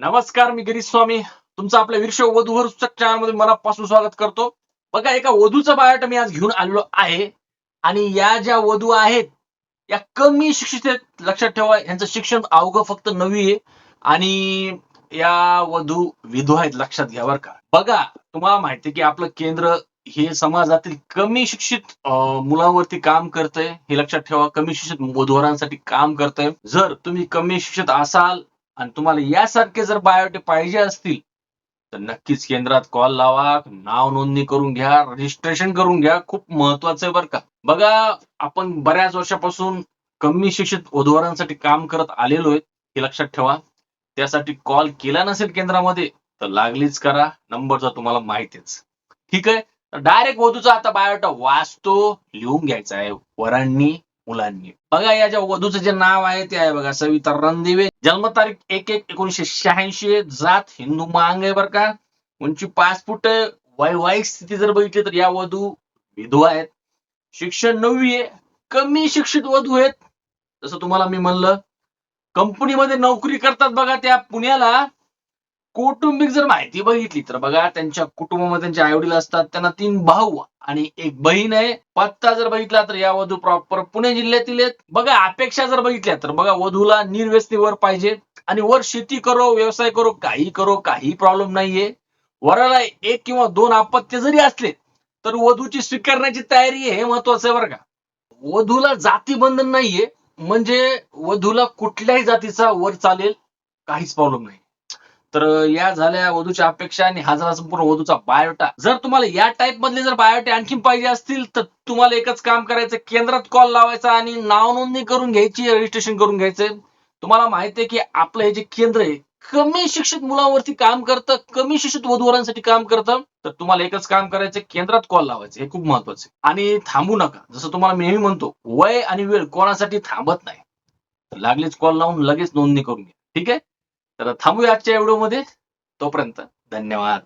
नमस्कार मी गिरीश स्वामी. तुमचं आपल्या वीरशो वधूवर चॅनलमध्ये मनापासून स्वागत करतो. बघा एका वधूचा बायोटा मी आज घेऊन आलेलो आहे. आणि या ज्या वधू आहेत या कमी शिक्षित लक्षात ठेवा यांचं शिक्षण अवघं फक्त नवी आहे. आणि या वधू विधू आहेत लक्षात घ्या बरं का. बघा तुम्हाला माहिती की आपलं केंद्र हे समाजातील कमी शिक्षित मुलांवरती काम करतंय. हे लक्षात ठेवा कमी शिक्षित वधूवरांसाठी काम करतंय. जर तुम्ही कमी शिक्षित असाल आणि तुम्हाला यासारखे जर बायोटे पाहिजे असतील तर नक्कीच केंद्रात कॉल लावा नाव नोंदणी करून घ्या रजिस्ट्रेशन करून घ्या खूप महत्वाचं आहे बरं का. बघा आपण बऱ्याच वर्षापासून कमी शिक्षित वधूवरांसाठी काम करत आलेलो आहे हे लक्षात ठेवा. त्यासाठी कॉल केला नसेल केंद्रामध्ये तर लागलीच करा. नंबर तुम्हाला माहितीच. ठीक आहे? डायरेक्ट वधूचा आता बायोटा वाचतो लिहून घ्यायचा आहे वरांनी. मुलांनी. बघा या ज्या वधूचं जे नाव आहे ते आहे बघा सविता रणदिवे. जन्मतारीख एक एक एकोणीशे शहाऐंशी जात हिंदू मांग आहे बरं का. उंची पाच फुट वैवाहिक स्थिती जर बघितली तर या वधू विधवा आहेत. शिक्षण नववी आहे. कमी शिक्षित वधू आहेत. जसं तुम्हाला मी म्हणलं कंपनीमध्ये नोकरी करतात बघा त्या पुण्याला. कौटुंबिक जर माहिती बघितली तर बघा त्यांच्या कुटुंबामध्ये त्यांचे आई वडील असतात त्यांना तीन भाऊ आणि एक बहीण आहे. पत्ता जर बघितला तर या वधू प्रॉपर पुणे जिल्ह्यातील आहेत. बघा अपेक्षा जर बघितल्या तर बघा वधूला निर्व्यस्तीवर पाहिजे आणि वर शेती करो व्यवसाय करो काही करो काही प्रॉब्लेम नाहीये. वराला एक किंवा दोन अपत्य जरी असले तर वधूची स्वीकारण्याची तयारी आहे हे महत्वाचं आहे बरं का. वधूला जाती बंधन नाहीये म्हणजे वधूला कुठल्याही जातीचा वर चालेल काहीच प्रॉब्लेम नाही. तर या झाल्या वधूच्या अपेक्षा आणि हा झाला संपूर्ण वधूचा बायोटा जर तुम्हाला या टाईप मधले जर बायोटे आणखी पाहिजे असतील तर तुम्हाला एकच काम करायचं केंद्रात कॉल लावायचा आणि नाव नोंदणी करून घ्यायची रजिस्ट्रेशन करून घ्यायचं तुम्हाला माहिती आहे की आपलं हे जे केंद्र आहे कमी शिक्षित मुलांवरती काम करतं कमी शिक्षित वधूवरांसाठी काम करतं. तर तुम्हाला एकच काम करायचं केंद्रात कॉल लावायचं हे खूप महत्वाचं आहे. आणि थांबू नका. जसं तुम्हाला मी नेहमी म्हणतो वय आणि वेळ कोणासाठी थांबत नाही. तर लागलीच कॉल लावून लगेच नोंदणी करून घ्या. ठीक आहे? तर थांबूया आजच्या व्हिडिओमध्ये तोपर्यंत धन्यवाद.